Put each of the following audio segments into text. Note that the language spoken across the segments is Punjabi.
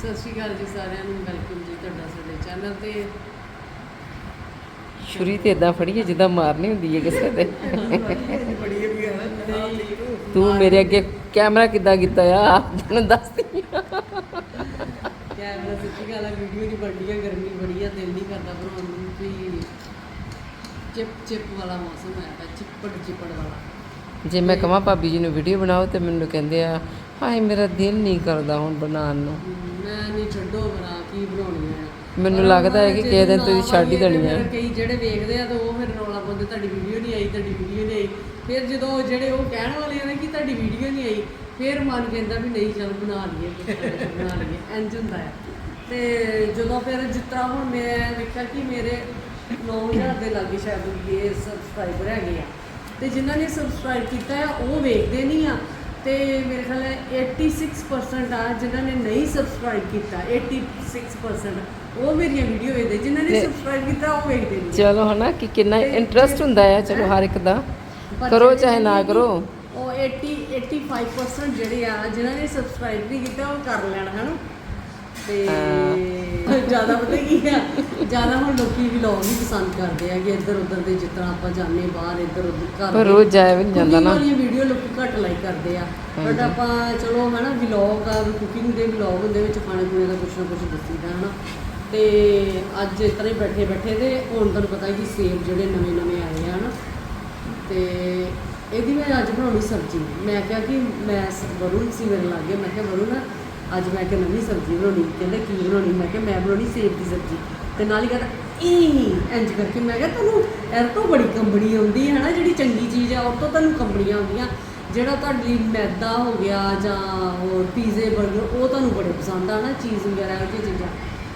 ਸਤਿ ਸ਼੍ਰੀ ਅਕਾਲ ਜੀ ਸਾਰਿਆਂ ਨੂੰ ਵੈਲਕਮ ਜੀ ਤੁਹਾਡਾ ਸਾਡੇ ਚੈਨਲ ਤੇ। ਛੁਰੀ ਤੇ ਇਦਾਂ ਫੜੀਏ ਜਿੱਦਾਂ ਮਾਰਨੀ ਹੁੰਦੀ ਹੈ ਕਿਸੇ ਤੇ। ਤੂੰ ਮੇਰੇ ਅੱਗੇ ਕੈਮਰਾ ਕਿੱਦਾਂ ਕੀਤਾ ਆ? ਤੈਨੂੰ ਦੱਸਦੀ ਆ। ਕੈਮਰਾ ਸੱਚੀ ਗੱਲ ਆ ਵੀਡੀਓ ਬਣਦੀ ਆ ਗਰਮੀ ਬੜੀ ਆ ਦਿਲ ਨਹੀਂ ਕਰਦਾ ਬਣਾਉਣ ਨੂੰ ਵੀ ਚਿਪ ਚਿਪ ਵਾਲਾ ਮੌਸਮ ਆਇਆ ਤਾਂ ਚਿੱਪੜ ਚਿੱਪੜ ਵਾਲਾ। ਜੇ ਮੈਂ ਕਹਾਂ ਭਾਬੀ ਜੀ ਨੂੰ ਵੀਡੀਓ ਬਣਾਓ ਤੇ ਮੈਨੂੰ ਕਹਿੰਦੇ ਆ ਹਾਏ ਮੇਰਾ ਦਿਲ ਨਹੀਂ ਕਰਦਾ ਹੁਣ ਬਣਾਉਣ ਨੂੰ। ਨਹੀਂ ਛੱਡੋ ਬਣਾ ਕੀ ਬਣਾਉਣੀਆਂ ਆ? ਮੈਨੂੰ ਲੱਗਦਾ ਹੈ ਕਿ ਕਿਸੇ ਦਿਨ ਤੁਸੀਂ ਛੱਡ ਹੀ ਦੇਣੀ। ਫਿਰ ਕਈ ਜਿਹੜੇ ਵੇਖਦੇ ਆ ਤਾਂ ਉਹ ਫਿਰ ਰੌਲਾ ਪਾਉਂਦੇ ਤੁਹਾਡੀ ਵੀਡੀਓ ਨਹੀਂ ਆਈ ਤੁਹਾਡੀ ਵੀਡੀਓ ਨਹੀਂ ਆਈ। ਫਿਰ ਜਦੋਂ ਜਿਹੜੇ ਉਹ ਕਹਿਣ ਵਾਲੇ ਨਾ ਕਿ ਤੁਹਾਡੀ ਵੀਡੀਓ ਨਹੀਂ ਆਈ ਫਿਰ ਮਨ ਕਹਿੰਦਾ ਵੀ ਨਹੀਂ ਚੱਲ ਬਣਾ ਲਈਏ ਬਣਾ ਲਈਏ ਇੰਜ ਹੁੰਦਾ ਹੈ ਤੇ ਜਦੋਂ ਫਿਰ ਜਿਸ ਤਰ੍ਹਾਂ ਹੁਣ ਮੈਂ ਵੇਖਿਆ ਕਿ ਮੇਰੇ 9000 ਦੇ ਲਾਗੇ ਸ਼ਾਇਦ ਇਹ ਸਬਸਕ੍ਰਾਈਬਰ ਹੈਗੇ ਆ। ਤੇ ਜਿਨ੍ਹਾਂ ਨੇ ਸਬਸਕ੍ਰਾਈਬ ਕੀਤਾ ਉਹ ਵੇਖਦੇ ਨਹੀਂ ਆ। ਤੇ ਮੇਰੇ ਖਿਆਲ ਹੈ 86% ਆ ਜਿਨ੍ਹਾਂ ਨੇ ਨਹੀਂ ਸਬਸਕ੍ਰਾਈਬ ਕੀਤਾ 86% ਉਹ ਮੇਰੀਆਂ ਵੀਡੀਓ ਵੇਖਦੇ ਜਿਨ੍ਹਾਂ ਨੇ ਸਬਸਕ੍ਰਾਈਬ ਕੀਤਾ ਉਹ ਵੇਖਦੇ ਚਲੋ ਹਨਾ ਕਿ ਕਿੰਨਾ ਇੰਟਰਸਟ ਹੁੰਦਾ ਹੈ ਚਲੋ ਹਰ ਇੱਕ ਦਾ। ਕਰੋ ਚਾਹੇ ਨਾ ਕਰੋ। ਉਹ 80 85% ਜਿਹੜੇ ਆ ਜਿਨ੍ਹਾਂ ਨੇ ਸਬਸਕ੍ਰਾਈਬ ਨਹੀਂ ਕੀਤਾ ਉਹ ਕਰ ਲੈਣ ਹਨਾ? ਤੇ ਜ਼ਿਆਦਾ ਪਤਾ ਕੀ ਆ? ਜ਼ਿਆਦਾ ਹੁਣ ਲੋਕੀ ਵਲੌਗ ਹੀ ਪਸੰਦ ਕਰਦੇ ਆ ਕਿ ਇੱਧਰ ਉੱਧਰ ਦੇ ਜਿਸ ਤਰ੍ਹਾਂ ਆਪਾਂ ਜਾਂਦੇ ਬਾਹਰ ਇੱਧਰ ਉੱਧਰ ਘਰ ਪਰ ਦੇ। ਰੋਜ਼ ਜਾਇਆ ਵੀ ਨਹੀਂ ਜਾਂਦਾ ਨਾ। ਕੁਕਿੰਗ ਵਾਲੀਆਂ ਵੀਡੀਓ ਲੋਕੀ ਘੱਟ ਲਾਈਕ ਕਰਦੇ ਆ। ਬਟ। ਆਪਾਂ ਚਲੋ ਹਨਾ ਵਲੌਗ ਆ ਕੁਕਿੰਗ ਦੇ ਵਲੌਗ ਹੁੰਦੇ ਵਿੱਚ ਖਾਣੇ ਪੀਣੇ ਦਾ ਕੁਛ ਨਾ ਕੁਛ ਦੱਸੀਦਾ ਹਨਾ। ਤੇ ਅੱਜ ਇਸ ਤਰ੍ਹਾਂ ਹੀ ਬੈਠੇ ਬੈਠੇ ਤੇ ਹੁਣ ਤੁਹਾਨੂੰ ਪਤਾ ਕਿ ਸੇਬ ਜਿਹੜੇ ਨਵੇਂ ਨਵੇਂ ਆਏ ਆ ਹਨਾ। ਤੇ ਇਹਦੀ ਮੈਂ ਅੱਜ ਬਣਾਉਣੀ ਸਬਜ਼ੀ। ਮੈਂ ਕਿਹਾ ਕਿ ਮੈਂ ਸ- ਵਰੁਣ ਸੀ ਮੇਰੇ ਲਾਗੇ ਮੈਂ ਕਿਹਾ ਵਰੁਣ ਅੱਜ ਮੈਂ ਕਿ ਨਵੀਂ ਸਬਜ਼ੀ ਬਣਾਉਣੀ। ਕਹਿੰਦੇ, ਕੀ ਬਣਾਉਣੀ? ਮੈਂ ਕਿਹਾ, ਮੈਂ ਬਣਾਉਣੀ ਸੇਬ ਦੀ ਸਬਜ਼ੀ। ਤੇ ਨਾਲ ਹੀ ਕਹਿੰਦਾ ਇਹ ਇੰਜ ਕਰਕੇ ਮੈਂ ਕਿਹਾ ਤੁਹਾਨੂੰ ਇਹ ਤੋਂ ਬੜੀ ਕੰਬਣੀ ਆਉਂਦੀ ਹੈ ਨਾ, ਜਿਹੜੀ ਚੰਗੀ ਚੀਜ਼ ਆ, ਉਹ ਤੋਂ ਤੁਹਾਨੂੰ ਕੰਬਣੀਆਂ ਆਉਂਦੀਆਂ। ਜਿਹੜਾ ਤੁਹਾਡੇ ਲਈ ਮੈਦਾ ਹੋ ਗਿਆ ਜਾਂ ਹੋਰ ਪੀਜ਼ੇ 버ਗਰ ਉਹ ਤੁਹਾਨੂੰ ਬੜੇ ਪਸੰਦ ਆ ਨਾ, ਚੀਜ਼ ਵਗੈਰਾ ਉਹ ਜਿਹੀਆਂ ਚੀਜ਼ਾਂ।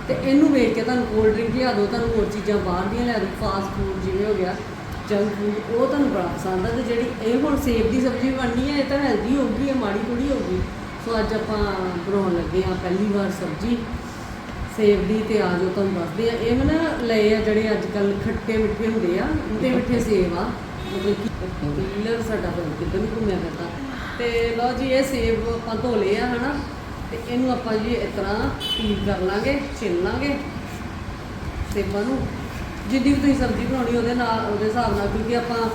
ਤੇ ਇਹਨੂੰ ਵੇਖ ਕੇ ਤੁਹਾਨੂੰ ਕੋਲਡ ਡਰਿੰਕ ਲਿਆ ਦਿਓ ਤੁਹਾਨੂੰ ਹੋਰ ਚੀਜ਼ਾਂ ਬਾਹਰ ਦੀਆਂ ਲਿਆ ਦਿਓ ਫਾਸਟ ਫੂਡ ਜਿਵੇਂ ਹੋ ਗਿਆ ਜੰਕ ਫੂਡ ਉਹ ਤੁਹਾਨੂੰ ਬੜਾ ਪਸੰਦ ਆ। ਤੇ ਜਿਹੜੀ ਇਹ ਹੁਣ ਸੇਬ ਦੀ ਸਬਜ਼ੀ ਬਣਨੀ ਹੈ ਇਹ ਤਾਂ ਹੈਲਦੀ ਹੋਊਗੀ, ਇਹ ਮਾੜੀ ਥੋੜੀ ਹੋਊਗੀ। ਸੋ ਅੱਜ ਆਪਾਂ ਬਣਾਉਣ ਲੱਗੇ ਆ ਪਹਿਲੀ ਵਾਰ ਸਬਜ਼ੀ। ਸੇਬ ਦੀ ਤੇ ਆ ਜੋ ਤੁਹਾਨੂੰ ਦੱਸਦੇ ਆ ਇਹ ਮੈਂ ਨਾ ਲਏ ਆ ਜਿਹੜੇ ਅੱਜ ਕੱਲ ਖੱਟੇ ਮਿੱਠੇ ਹੁੰਦੇ ਆ, ਮਿੱਠੇ ਮਿੱਠੇ ਸੇਬ ਆ। ਮਤਲਬ ਕਿ ਪੀਲਰ ਸਾਡਾ ਤਾਂ ਕਿੱਧਰ ਵੀ ਘੁੰਮਿਆ ਕਰਦਾ ਤੇ ਲਓ ਜੀ, ਇਹ ਸੇਬ ਆਪਾਂ ਧੋ ਲਏ ਆ, ਹਨਾ? ਤੇ ਇਹਨੂੰ ਆਪਾਂ ਜੀ ਇਸ ਤਰ੍ਹਾਂ ਪੀਲ ਕਰ ਲਾਂਗੇ, ਛਿੱਲ ਲਾਂਗੇ ਸੇਬਾਂ ਨੂੰ। ਜਿੱਦੀ ਵੀ ਤੁਸੀਂ ਸਬਜ਼ੀ ਬਣਾਉਣੀ ਉਹਦੇ ਨਾਲ ਉਹਦੇ ਹਿਸਾਬ ਨਾਲ, ਕਿਉਂਕਿ ਆਪਾਂ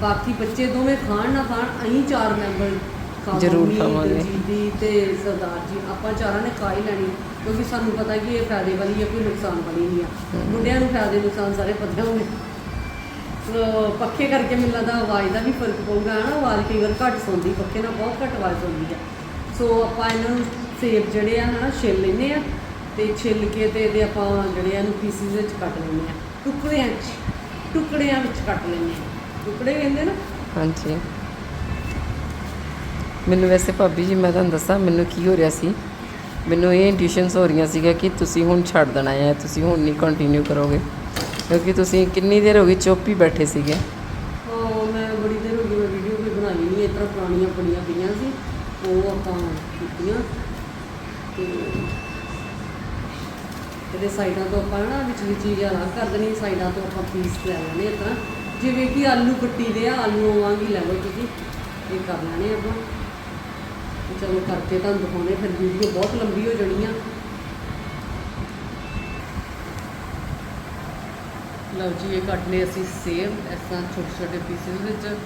ਬਾਕੀ ਬੱਚੇ ਦੋਵੇਂ ਖਾਣ ਨਾ ਖਾਣ, ਅਸੀਂ ਚਾਰ ਮੈਂਬਰ ਜ਼ਰੂਰ ਮੰਮੀ, ਖਾਵਾਂਗੇ। ਦਲਜੀਤ ਦੀ ਤੇ ਸਰਦਾਰ ਜੀ ਆਪਾਂ ਚਾਰਾਂ ਨੇ ਖਾ ਹੀ ਲੈਣੀ? ਕਿਉਂਕਿ ਸਾਨੂੰ ਪਤਾ ਕਿ ਇਹ ਫਾਇਦੇ ਵਾਲੀ ਹੈ ਕੋਈ ਨੁਕਸਾਨ ਵਾਲੀ ਨਹੀਂ ਆ। ਮੁੰਡਿਆਂ ਨੂੰ ਫਾਇਦੇ ਨੁਕਸਾਨ ਸਾਰੇ ਪਤਾ ਹੋਣੇ। ਸੋ ਪੱਖੇ ਕਰਕੇ ਮੈਨੂੰ ਲੱਗਦਾ ਆਵਾਜ਼ ਦਾ ਵੀ ਫ਼ਰਕ ਪਊਗਾ ਹਨਾ? ਆਵਾਜ਼ ਕਈ ਵਾਰ ਘੱਟ ਸੁਣਦੀ ਪੱਖੇ ਨਾਲ ਬਹੁਤ ਘੱਟ ਆਵਾਜ਼ ਸੁਣਦੀ ਆ। ਸੋ ਆਪਾਂ ਇਹਨਾਂ ਨੂੰ ਸੇਬ ਜਿਹੜੇ ਆ ਹਨਾ ਛਿੱਲ ਲੈਨੇ ਆ ਤੇ ਛਿੱਲ ਕੇ ਤੇ ਇਹਦੇ ਆਪਾਂ ਜਿਹੜੇ ਆ ਇਹਨੂੰ ਪੀਸਿਸ ਵਿੱਚ ਕੱਟ ਲੈਨੇ ਆ। ਟੁਕੜਿਆਂ 'ਚ ਟੁਕੜਿਆਂ ਵਿੱਚ ਕੱਟ ਲੈਨੇ ਆ। ਟੁਕੜੇ ਕਹਿੰਦੇ ਨਾ? ਹਾਂਜੀ। ਮੈਨੂੰ ਵੈਸੇ ਭਾਬੀ ਜੀ, ਮੈਂ ਤੁਹਾਨੂੰ ਦੱਸਾਂ, ਮੈਨੂੰ ਕੀ ਹੋ ਰਿਹਾ ਸੀ? ਮੈਨੂੰ ਇਹ ਇੰਟੂਇਸ਼ਨਸ ਹੋ ਰਹੀਆਂ ਸੀਗਾ ਕਿ ਤੁਸੀਂ ਹੁਣ ਛੱਡ ਦੇਣਾ ਹੈ, ਤੁਸੀਂ ਹੁਣ ਨਹੀਂ ਕੰਟੀਨਿਊ ਕਰੋਗੇ। ਕਿਉਂਕਿ ਤੁਸੀਂ ਕਿੰਨੀ ਦੇਰ ਹੋ ਗਈ ਚੁੱਪ ਹੀ ਬੈਠੇ ਸੀਗੇ। ਉਹ ਮੈਂ ਬੜੀ ਦੇਰ ਹੋ ਗਈ, ਮੈਂ ਵੀਡੀਓ ਕੋਈ ਬਣਾਈ ਨਹੀਂ ਇਸ ਤਰ੍ਹਾਂ ਪੁਰਾਣੀਆਂ ਬੜੀਆਂ ਪਈਆਂ ਸੀ। ਉਹ ਆਪਾਂ ਕੀਤੀਆਂ। ਤੇ ਇਹਦੇ ਸਾਈਡਾਂ ਤੋਂ ਆਪਾਂ ਨਾ ਵਿੱਚ ਵਿੱਚ ਚੀਜ਼ ਅਲੱਗ ਕਰ ਦੇਣੀ ਸਾਈਡਾਂ ਤੋਂ ਆਪਾਂ ਪੀਸ ਲੈ ਲੈਣੇ ਇਸ ਤਰ੍ਹਾਂ। ਜਿਵੇਂ ਕਿ ਆਲੂ ਕੱਟੀ ਦੇ ਆ, ਆਲੂ ਵਾਂਗ ਹੀ ਲੈ ਲਓ ਤੁਸੀਂ ਇਹ ਕਰ ਲੈਣੇ ਆਪਾਂ। ਚਲੋ ਕਰਕੇ ਤੁਹਾਨੂੰ ਦਿਖਾਉਣੇ ਫਿਰ ਵੀਡੀਓ ਬਹੁਤ ਲੰਬੀ ਹੋ ਜਾਣੀ ਆ। ਲਓ ਜੀ, ਇਹ ਕੱਟ ਲਏ ਅਸੀਂ ਸੇਬ ਇਸ ਤਰ੍ਹਾਂ ਛੋਟੇ ਛੋਟੇ ਪੀਸਿਸ ਵਿੱਚ।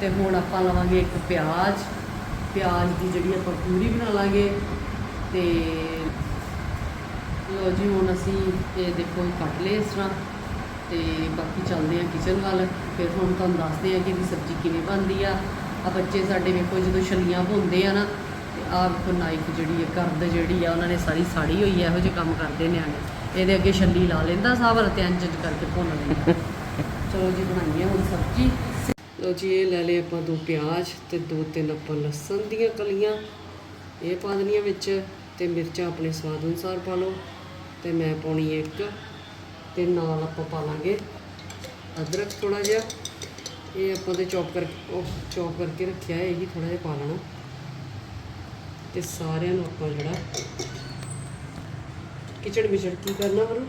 ਤੇ ਹੁਣ ਆਪਾਂ ਲਵਾਂਗੇ ਇੱਕ ਪਿਆਜ਼। ਪਿਆਜ਼ ਦੀ ਜਿਹੜੀ ਆਪਾਂ ਪੂਰੀ ਬਣਾ ਲਾਂਗੇ। ਤੇ ਲਓ ਜੀ, ਹੁਣ ਅਸੀਂ ਇਹ ਦੇਖੋ ਕੱਟ ਲਏ ਇਸ ਤਰ੍ਹਾਂ। ਤੇ ਬਾਕੀ ਚੱਲਦੇ ਆ ਕਿਚਨ ਵੱਲ। ਫਿਰ ਹੁਣ ਤੁਹਾਨੂੰ ਦੱਸਦੇ ਆ ਕਿ ਇਹਦੀ ਸਬਜ਼ੀ ਕਿਵੇਂ ਬਣਦੀ ਆ। ਆ ਬੱਚੇ ਸਾਡੇ ਵੇਖੋ ਜਦੋਂ ਛਲੀਆਂ ਭੁੰਨਦੇ ਆ ਨਾ, ਤੇ ਆਹ ਵੇਖੋ ਨਾਈਫ ਜਿਹੜੀ ਹੈ ਕਰਦ ਜਿਹੜੀ ਆ, ਉਹਨਾਂ ਨੇ ਸਾਰੀ ਸਾੜੀ ਹੋਈ ਹੈ ਇਹੋ ਜਿਹੇ ਕੰਮ ਕਰਦੇ ਨਿਆਣੇ। ਇਹਦੇ ਅੱਗੇ ਛੱਲੀ ਲਾ ਲੈਂਦਾ ਸਾਵਰ ਤੇ ਇੰਜ ਕਰਕੇ ਭੁੰਨ ਲੈਂਦਾ। ਚਲੋ ਜੀ, ਬਣਾਈਏ ਹੁਣ ਸਬਜ਼ੀ। ਲਓ ਜੀ, ਇਹ ਲੈ ਲਏ ਆਪਾਂ ਦੋ ਪਿਆਜ਼ ਤੇ ਦੋ ਤਿੰਨ ਆਪਾਂ ਲਸਣ ਦੀਆਂ ਕਲੀਆਂ। ਇਹ ਪਾ ਦੇਣੀਆਂ ਵਿੱਚ ਤੇ ਮਿਰਚਾਂ ਆਪਣੇ ਸਵਾਦ ਅਨੁਸਾਰ ਪਾ ਲਓ। ਤੇ ਮੈਂ ਪਾਉਣੀ ਇੱਕ ਤੇ ਨਾਲ ਆਪਾਂ ਪਾ ਲਾਂਗੇ ਅਦਰਕ ਥੋੜਾ ਜਿਹਾ। ਇਹ ਆਪਾਂ ਦੇ ਚੌਪ ਕਰਕੇ ਉਹ ਚੌਪ ਕਰਕੇ ਰੱਖਿਆ ਇਹ ਵੀ ਥੋੜਾ ਜਿਹਾ ਪਾ ਲੈਣਾ। ਤੇ ਸਾਰਿਆਂ ਨੂੰ ਆਪਾਂ ਜਿਹੜਾ ਕਿਚੜ ਮਿਚੜ ਕੀ ਕਰਨਾ ਵਰੂ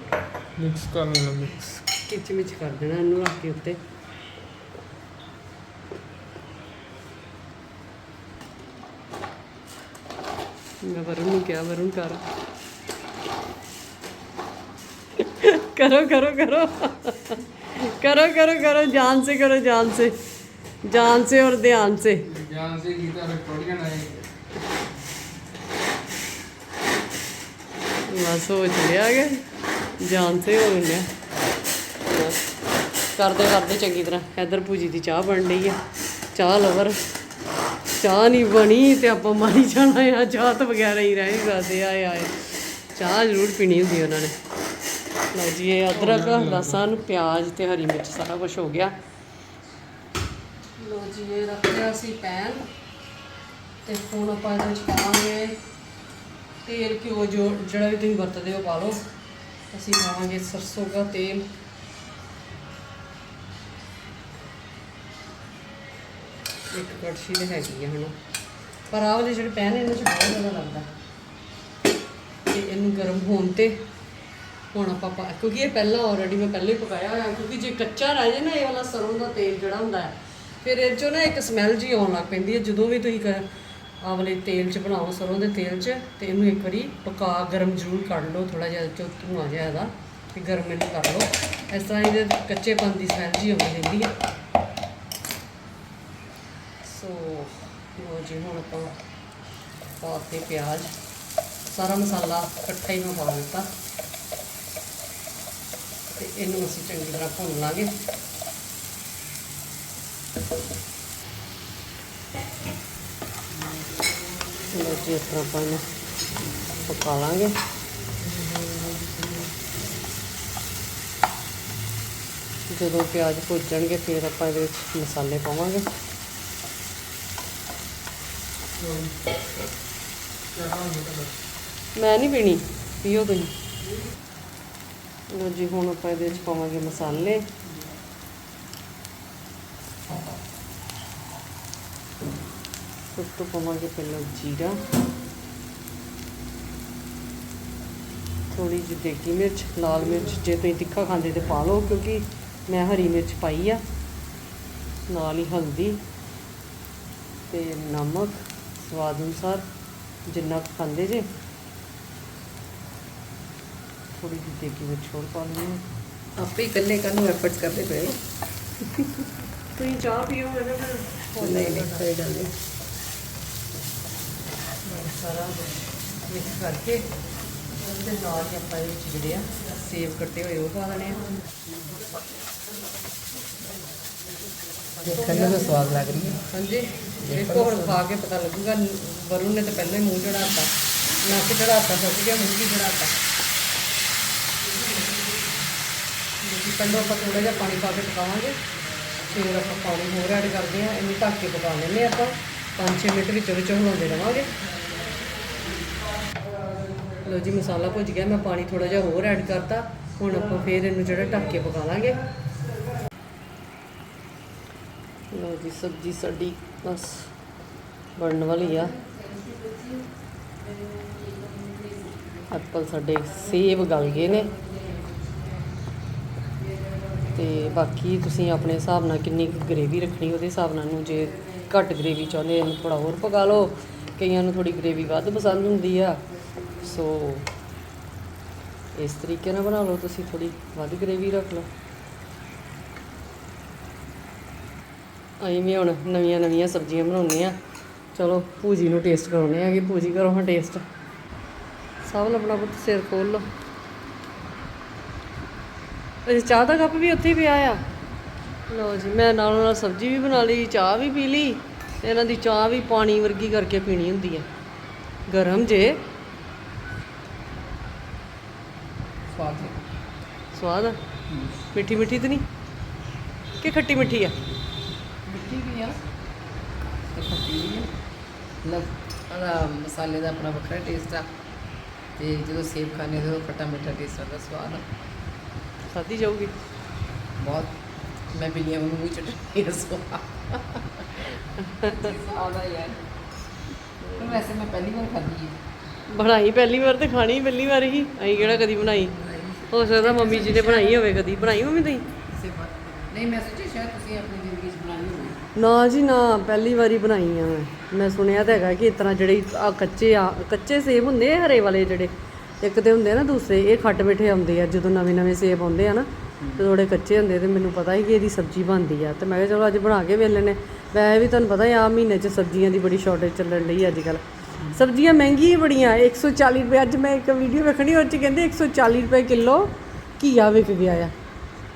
ਮਿਕਸ ਕਰ ਲੈਣਾ ਮਿਕਸ ਕਿਚੜ ਵਿੱਚ ਕਰ ਦੇਣਾ ਇਹਨੂੰ ਰੱਖ ਕੇ ਉੱਤੇ। ਮੈਂ ਵਰੁਣ ਨੂੰ ਕਿਹਾ ਵਰੁਣ ਕਰ। ਕਰੋ ਕਰੋ ਕਰੋ। करो करो करो जान से करो जान से जान से और ध्यान से ज्ञान से गीता विक्टोरियन है ਬਸ ਹੋ ਚਲਿਆ ਗਿਆ ਜਾਨ ਸੇ ਹੋ ਗਿਆ ਬਸ ਕਰਦੇ ਕਰਦੇ ਚੰਗੀ ਤਰ੍ਹਾਂ ਇਧਰ ਪੂਜੀ ਦੀ ਚਾਹ ਬਣ ਰਹੀ ਆ ਚਾਹ ਲਵਰ ਚਾਹ ਨਹੀਂ ਬਣੀ ਤੇ ਆਪਾਂ ਮਾਰੀ ਜਾਣਾ ਆ ਚਾਹ ਤੋਂ ਬਗੈਰ ਹੀ ਰਹਿ ਨਹੀਂ ਸਕਦੇ ਆਏ ਆਏ ਚਾਹ ਜ਼ਰੂਰ ਪੀਣੀ ਹੁੰਦੀ ਉਹਨਾਂ ਨੇ ਲਓ ਜੀ ਇਹ ਅਦਰਕ, ਲਸਣ, ਪਿਆਜ਼ ਤੇ ਹਰੀ ਮਿਰਚ, ਸਾਰਾ ਕੁਝ ਹੋ ਗਿਆ। ਲਓ ਜੀ, ਇਹ ਰੱਖ ਲਿਆ ਸੀ ਪੈਨ ਤੇ ਹੁਣ ਆਪਾਂ ਇਹਦੇ ਵਿੱਚ ਪਾਵਾਂਗੇ ਤੇਲ ਘਿਓ, ਜੋ ਜਿਹੜਾ ਵੀ ਤੁਸੀਂ ਵਰਤਦੇ ਹੋ ਪਾ ਲਓ। ਅਸੀਂ ਪਾਵਾਂਗੇ ਸਰਸੋਂ ਦਾ ਤੇਲ। ਇੱਕ ਕੜਛੀ ਤੇ ਹੈਗੀ ਆ ਹੁਣ। ਪਰ ਆਹ ਵਾਲੇ ਜਿਹੜੇ ਪੈਨ ਇਹਨਾਂ 'ਚ ਬਹੁਤ ਜ਼ਿਆਦਾ ਲੱਗਦਾ। ਤੇ ਇਹਨੂੰ ਗਰਮ ਹੋਣ ਤੇ ਹੁਣ ਆਪਾਂ ਪਾ ਕਿਉਂਕਿ ਇਹ ਪਹਿਲਾਂ ਆਲਰੇਡੀ ਮੈਂ ਪਹਿਲੇ ਹੀ ਪਕਾਇਆ ਹੋਇਆ, ਕਿਉਂਕਿ ਜੇ ਕੱਚਾ ਰਹਿ ਜੇ ਨਾ, ਇਹ ਵਾਲਾ ਸਰੋਂ ਦਾ ਤੇਲ ਜਿਹੜਾ ਹੁੰਦਾ ਹੈ, ਫਿਰ ਇਹ 'ਚੋਂ ਨਾ ਇੱਕ ਸਮੈਲ ਜੀ ਆਉਣ ਲੱਗ ਪੈਂਦੀ ਹੈ। ਜਦੋਂ ਵੀ ਤੁਸੀਂ ਕ- ਆਹ ਵਾਲੇ ਤੇਲ 'ਚ ਬਣਾਓ, ਸਰੋਂ ਦੇ ਤੇਲ 'ਚ, ਤੇ ਇਹਨੂੰ ਇੱਕ ਵਾਰੀ ਪਕਾ, ਗਰਮ ਜ਼ਰੂਰ ਕਰ ਲਓ ਥੋੜਾ ਜਿਹਾ ਚੋਂ ਧੂਆਂ ਜਿਹਾ ਇਹਦਾ, ਤੇ ਗਰਮ ਇਹਨੂੰ ਕਰ ਲਓ। ਇਸ ਤਰ੍ਹਾਂ ਇਹਦੇ ਕੱਚੇਪਨ ਦੀ ਸਮੈਲ ਜੀ ਆਉਂਦੀ ਰਹਿੰਦੀ ਹੈ। ਸੋ ਲੋ ਜੀ, ਹੁਣ ਆਪਾਂ ਪਾਤੇ ਪਿਆਜ਼। ਸਾਰਾ ਮਸਾਲਾ ਇਕੱਠਾ ਹੀ ਮੈਂ ਪਾ ਦਿੱਤਾ। ਤੇ ਇਹਨੂੰ ਅਸੀਂ ਚੰਗੀ ਤਰ੍ਹਾਂ ਭੁੰਨ ਲਾਂਗੇ। ਲੋ ਜੀ, ਇਸ ਤਰ੍ਹਾਂ ਆਪਾਂ ਇਹਨੂੰ ਪਕਾ ਲਾਂਗੇ। ਜਦੋਂ ਪਿਆਜ਼ ਭੁੱਜਣਗੇ ਫਿਰ ਆਪਾਂ ਇਹਦੇ ਵਿੱਚ ਮਸਾਲੇ ਪਾਵਾਂਗੇ। ਮੈਂ ਨਹੀਂ ਪੀਣੀ, ਪੀਓ ਤੁਸੀਂ। ਲੋ ਜੀ, ਹੁਣ ਆਪਾਂ ਇਹਦੇ ਵਿੱਚ ਪਾਵਾਂਗੇ ਮਸਾਲੇ। ਸਭ ਤੋਂ ਪਾਵਾਂਗੇ ਪਹਿਲਾਂ ਜੀਰਾ। ਥੋੜੀ ਜਿਹੀ ਦੇਗੀ ਮਿਰਚ, ਲਾਲ ਮਿਰਚ, ਜੇ ਤੁਸੀਂ ਤਿੱਖਾ ਖਾਂਦੇ ਤੇ ਪਾ ਲਓ, ਕਿਉਂਕਿ ਮੈਂ ਹਰੀ ਮਿਰਚ ਪਾਈ ਆ। ਨਾਲ ਹੀ ਹਲਦੀ ਤੇ ਨਮਕ, ਸਵਾਦ ਅਨੁਸਾਰ ਜਿੰਨਾ ਕੁ ਖਾਂਦੇ ਜੇ। ਥੋੜੀ ਜਿਹੀ ਦੇਗੀ ਮਿਰਚ ਹੋਰ ਪਾ ਲੈਣੀ ਆਪੇ ਇਕੱਲੇ ਕਾਨੂੰ ਐਫਰਟਸ ਕਰਦੇ ਪਏ ਹੋ? ਤੁਸੀਂ ਚਾਹ ਪੀਓ ਇਹਦੇ ਫਿਰ ਨਹੀਂ ਨਹੀਂ ਕੋਈ ਗੱਲ ਨਹੀਂ। ਸਾਰਾ ਮਿਕਸ ਕਰਕੇ ਉਹਦੇ ਨਾਲ ਹੀ ਆਪਾਂ ਵਿੱਚ ਜਿਹੜੇ ਆ ਸੇਬ ਕੱਟੇ ਹੋਏ ਉਹ ਪਾ ਦੇਣੇ ਆ। ਦੇਖਣ ਨੂੰ ਸਵਾਦ ਲੱਗ ਰਹੀ ਹੈ। ਹਾਂਜੀ। ਦੇਖੋ ਹੁਣ ਖਾ ਕੇ ਪਤਾ ਲੱਗੂਗਾ ਵਰੁਣ ਨੇ ਤਾਂ ਪਹਿਲਾਂ ਹੀ ਮੂੰਹ ਚੜਾਤਾ ਨੱਕ ਚੜਾਤਾ ਸੱਚ ਗਿਆ ਮੂੰਹ ਵੀ ਚੜਾਤਾ ਜੀ ਪਹਿਲਾਂ ਆਪਾਂ ਥੋੜਾ ਜਿਹਾ ਪਾਣੀ ਪਾ ਕੇ ਪਕਾਵਾਂਗੇ। ਫਿਰ ਆਪਾਂ ਪਾਣੀ ਹੋਰ ਐਡ ਕਰਦੇ ਹਾਂ ਇਹਨੂੰ ਢੱਕ ਕੇ ਪਕਾ ਲੈਂਦੇ ਹਾਂ ਆਪਾਂ। 5-6 ਮਿੰਟ ਵਿੱਚ ਵਿੱਚੋਂ ਹਿਲਾਉਂਦੇ ਰਵਾਂਗੇ। ਲੋ ਜੀ, ਮਸਾਲਾ ਭੁੱਜ ਗਿਆ, ਮੈਂ ਪਾਣੀ ਥੋੜਾ ਜਿਹਾ ਹੋਰ ਐਡ ਕਰਤਾ। ਹੁਣ ਆਪਾਂ ਫਿਰ ਇਹਨੂੰ ਜਿਹੜਾ ਢੱਕ ਕੇ ਪਕਾ ਲਾਂਗੇ। ਲੋ ਜੀ, ਸਬਜ਼ੀ ਸਾਡੀ ਬਸ ਬਣਨ ਵਾਲੀ ਆ। ਐਪਲ ਸਾਡੇ ਸੇਬ ਗਲ ਗਏ ਨੇ। ਤੇ ਬਾਕੀ ਤੁਸੀਂ ਆਪਣੇ ਹਿਸਾਬ ਨਾਲ ਕਿੰਨੀ ਗ੍ਰੇਵੀ ਰੱਖਣੀ, ਉਹਦੇ ਹਿਸਾਬ ਨਾਲ ਨੂੰ ਜੇ ਘੱਟ ਗ੍ਰੇਵੀ ਚਾਹੁੰਦੇ ਇਹਨੂੰ ਥੋੜਾ ਹੋਰ ਪਕਾ ਲਓ। ਕਈਆਂ ਨੂੰ ਥੋੜੀ ਗ੍ਰੇਵੀ ਵੱਧ ਪਸੰਦ ਹੁੰਦੀ ਆ। ਸੋ ਇਸ ਤਰੀਕੇ ਨਾਲ ਬਣਾ ਲਓ ਤੁਸੀਂ ਥੋੜੀ ਵੱਧ ਗ੍ਰੇਵੀ ਰੱਖ ਲਓ। ਅਸੀਂ ਵੀ ਹੁਣ ਨਵੀਆਂ ਨਵੀਆਂ ਸਬਜ਼ੀਆਂ ਬਣਾਉਂਦੇ ਆ। ਚਲੋ, ਭੂਜੀ ਨੂੰ ਟੇਸਟ ਕਰਾਉਂਦੇ ਆ ਕਿ ਭੂਜੀ ਕਰੋ ਹਾਂ ਟੇਸਟ ਸਭ ਲੱਭਣਾ ਪੁੱਤ ਸਿਰ ਖੋਲ ਲਓ। ਚਾਹ ਦਾ ਕੱਪ ਵੀ ਉੱਥੇ ਪਿਆ ਆ। ਲਓ ਜੀ ਮੈਂ ਨਾਲੋਂ ਨਾਲ ਸਬਜ਼ੀ ਵੀ ਬਣਾ ਲਈ ਚਾਹ ਵੀ ਪੀ ਲਈ ਇਹਨਾਂ ਦੀ ਚਾਹ ਵੀ ਪਾਣੀ ਵਰਗੀ ਕਰਕੇ ਪੀਣੀ ਹੁੰਦੀ ਹੈ ਗਰਮ ਜੇ। ਸਵਾਦ ਸਵਾਦ ਆ? ਮਿੱਠੀ ਮਿੱਠੀ ਤਾਂ ਨਹੀਂ? ਕਿ ਖੱਟੀ ਮਿੱਠੀ ਆ? ਮਿੱਠੀ ਵੀ ਆ ਤੇ ਖੱਟੀ ਵੀ ਆ। ਲਵ ਮਸਾਲੇ ਦਾ ਆਪਣਾ ਵੱਖਰਾ ਟੇਸਟ ਆ ਤੇ ਜਦੋਂ ਸੇਬ ਖਾਣੇ ਉਦੋਂ ਖੱਟਾ ਮਿੱਠਾ ਟੇਸਟ ਆਉਂਦਾ ਸਵਾਦ ਆ। ਖਾਧੀ ਜਾਊਗੀ। ਬਹੁਤ ਮੈਂ ਬਿਲੀਆਂ ਮੂੰਹ ਚਟਣੀ ਹੈ ਸਵਾਦ ਆਦਾ ਯਾਰ ਪਰ ਵੈਸੇ ਮੈਂ ਪਹਿਲੀ ਵਾਰ ਖਾਧੀ ਹੈ ਬਣਾਈ ਪਹਿਲੀ ਵਾਰ ਤੇ ਖਾਣੀ ਪਹਿਲੀ ਵਾਰ ਹੀ। ਅਸੀਂ ਕਿਹੜਾ ਕਦੀ ਬਣਾਈ? ਹੋ ਸਕਦਾ ਮੰਮੀ ਜੀ ਨੇ ਬਣਾਈ ਹੋਵੇ ਕਦੀ। ਬਣਾਈ ਮੰਮੀ ਤੁਸੀਂ? ਕਿਸੇ ਬਾਤ ਨਹੀਂ ਮੈਂ ਸੋਚਿਆ ਸ਼ਾਇਦ ਤੁਸੀਂ ਆਪਣੀ ਜ਼ਿੰਦਗੀ 'ਚ ਬਣਾਈ ਹੋਵੇ। ਨਾ ਜੀ ਨਾ। ਪਹਿਲੀ ਵਾਰੀ ਬਣਾਈ ਆ ਮੈਂ। ਮੈਂ ਸੁਣਿਆ ਤਾਂ ਹੈਗਾ ਕਿ ਇਸ ਤਰ੍ਹਾਂ ਜਿਹੜੇ ਆ ਕੱਚੇ ਆ ਕੱਚੇ ਸੇਬ ਹੁੰਦੇ ਆ ਹਰੇ ਵਾਲੇ ਜਿਹੜੇ? ਇੱਕ ਤੇ ਹੁੰਦੇ ਆ ਨਾ ਦੂਸਰੇ, ਇਹ ਖੱਟ ਮਿੱਠੇ ਆਉਂਦੇ ਆ, ਜਦੋਂ ਨਵੇਂ ਨਵੇਂ ਸੇਬ ਆਉਂਦੇ ਆ ਨਾ, ਤੇ ਥੋੜੇ ਕੱਚੇ ਹੁੰਦੇ ਤੇ ਮੈਨੂੰ ਪਤਾ ਹੀ ਕਿ ਇਹਦੀ ਸਬਜ਼ੀ ਬਣਦੀ ਆ। ਤੇ ਮੈਂ ਕਿਹਾ ਚਲੋ ਅੱਜ ਬਣਾ ਕੇ ਵੇਖ ਲੈਨੇ ਵੈਸੇ ਵੀ ਤੁਹਾਨੂੰ ਪਤਾ ਹੀ ਆ ਮਹੀਨੇ 'ਚ ਸਬਜ਼ੀਆਂ ਦੀ ਬੜੀ ਸ਼ਾਰਟੇਜ ਚੱਲਣ ਲਈ ਅੱਜ ਕੱਲ ਸਬਜ਼ੀਆਂ ਮਹਿੰਗੀਆਂ ਹੀ ਬੜੀਆਂ 140 ਰੁਪਏ, ਅੱਜ ਮੈਂ ਇੱਕ ਵੀਡੀਓ ਵੇਖਣੀ, ਉਹ 'ਚ ਕਹਿੰਦੇ 140 ਰੁਪਏ ਕਿਲੋ ਘੀਆ ਵਿਕ ਗਿਆ ਆ।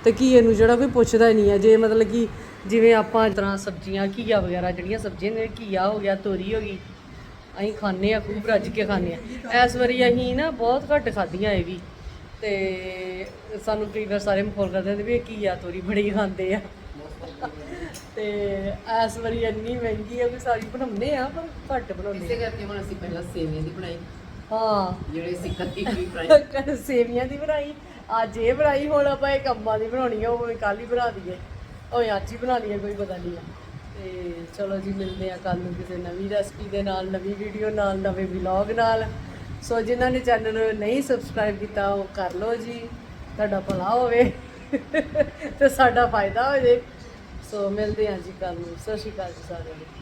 ਤੇ ਘੀਏ ਨੂੰ ਜਿਹੜਾ ਕੋਈ ਪੁੱਛਦਾ ਹੀ ਨਹੀਂ ਆ, ਜੇ ਮਤਲਬ ਕਿ ਜਿਵੇਂ ਆਪਾਂ ਇਸ ਤਰ੍ਹਾਂ ਸਬਜ਼ੀਆਂ, ਘੀਆ ਵਗੈਰਾ, ਜਿਹੜੀਆਂ ਸਬਜ਼ੀਆਂ ਨੇ, ਘੀਆ ਹੋ ਗਿਆ, ਤੋਰੀ ਹੋ ਗਈ ਅਸੀਂ ਖਾਂਦੇ ਆ ਖੂਬ ਰੱਜ ਕੇ ਖਾਂਦੇ ਆ ਇਸ ਵਾਰੀ ਅਸੀਂ ਨਾ ਬਹੁਤ ਘੱਟ ਖਾਧੀਆਂ ਇਹ ਵੀ। ਤੇ ਸਾਨੂੰ ਕਈ ਵਾਰ ਸਾਰੇ ਮਖੌਲ ਕਰਦੇ ਵੀ ਇਹ ਘੀਆ ਤੋਰੀ ਬੜੀ ਖਾਂਦੇ ਆ। ਤੇ ਇਸ ਵਾਰੀ ਇੰਨੀ ਮਹਿੰਗੀ ਆ ਵੀ ਸਾਰੀ ਬਣਾਉਂਦੇ ਆ ਪਰ ਘੱਟ ਬਣਾਉਂਦੇ ਇਸੇ ਕਰਕੇ ਹੁਣ ਅਸੀਂ ਪਹਿਲਾਂ ਸੇਵੀਆਂ ਦੀ ਬਣਾਈ। ਹਾਂ। ਜਿਹੜੇ ਅਸੀਂ ਵੀ ਫਰਾਈ ਸੇਵੀਆਂ ਦੀ ਬਣਾਈ ਅੱਜ ਇਹ ਬਣਾਈ ਹੁਣ ਆਪਾਂ ਇਹ ਕੰਮਾਂ ਦੀ ਬਣਾਉਣੀ ਆ ਉਹ ਕੱਲ ਹੀ ਬਣਾ ਦਈਏ। ਉਹ ਅੱਜ ਹੀ ਬਣਾ ਲਈਏ ਕੋਈ ਪਤਾ ਨਹੀਂ ਆ। ਤੇ ਚਲੋ ਜੀ, ਮਿਲਦੇ ਆ ਕੱਲ ਨੂੰ ਕਿਸੇ ਨਵੀਂ ਰੈਸਪੀ ਦੇ ਨਾਲ, ਨਵੀਂ ਵੀਡੀਓ ਨਾਲ, ਨਵੇਂ ਵਲੌਗ ਨਾਲ। ਸੋ ਜਿਨ੍ਹਾਂ ਨੇ ਚੈਨਲ ਨੂੰ ਨਹੀਂ ਸਬਸਕ੍ਰਾਈਬ ਕੀਤਾ, ਉਹ ਕਰ ਲਓ ਜੀ। ਤੁਹਾਡਾ ਭਲਾ ਹੋਵੇ ਤੇ ਸਾਡਾ ਫਾਇਦਾ ਹੋ ਜੇ ਸੋ ਮਿਲਦੇ ਹਾਂ ਜੀ ਕੱਲ ਨੂੰ। ਸਤਿ ਸ਼੍ਰੀ ਅਕਾਲ ਜੀ ਸਾਰਿਆਂ ਨੂੰ।